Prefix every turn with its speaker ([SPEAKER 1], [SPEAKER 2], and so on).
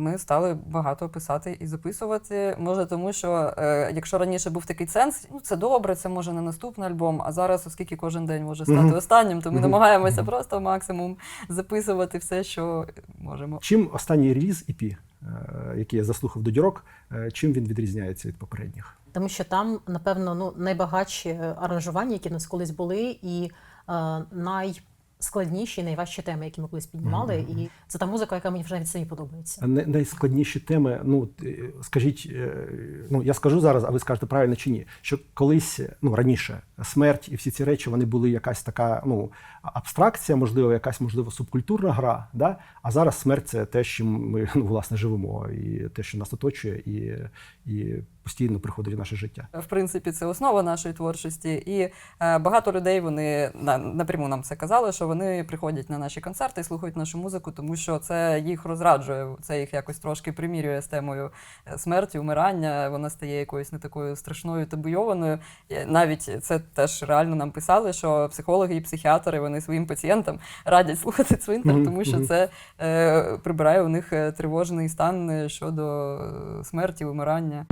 [SPEAKER 1] ми стали багато писати і записувати. Може, тому що е, якщо раніше був такий сенс, ну це добре, це може не наступний альбом. А зараз, оскільки кожен день може стати
[SPEAKER 2] Мгм.
[SPEAKER 1] останнім, то ми
[SPEAKER 2] Мгм.
[SPEAKER 1] намагаємося
[SPEAKER 2] Мгм.
[SPEAKER 1] просто максимум записувати все, що можемо.
[SPEAKER 2] Чим останній реліз EP, е, який я заслухав до дірок, е, чим він відрізняється від попередніх?
[SPEAKER 3] Тому що там, напевно, ну, найбагатші е, аранжування, які в нас колись були, і е, найскладніші, найважчі теми, які ми колись піднімали. І це та музика, яка мені вже навіть самі подобається.
[SPEAKER 2] А най- найскладніші теми. Ну е, скажіть, е, ну я скажу зараз, а ви скажете правильно чи ні? Що колись, ну раніше, смерть і всі ці речі вони були якась така ну абстракція, можливо, якась можливо субкультурна гра. Да? А зараз смерть це те, з чим ми ну, власне живемо, і те, що нас оточує, і, і постійно приходить в наше життя.
[SPEAKER 1] В принципі, це основа нашої творчості. І е, багато людей вони на, напряму нам це казали, що вони приходять на наші концерти і слухають нашу музику, тому що це їх розраджує, це їх якось трошки примірює з темою е, смерті, умирання. Вона стає якоюсь не такою страшною табуйованою. І Навіть це теж реально нам писали, що психологи і психіатри вони своїм пацієнтам радять слухати цвинтар,
[SPEAKER 2] Мгм,
[SPEAKER 1] тому що це е, прибирає у них е, тривожний стан е, щодо е, смерті, умирання.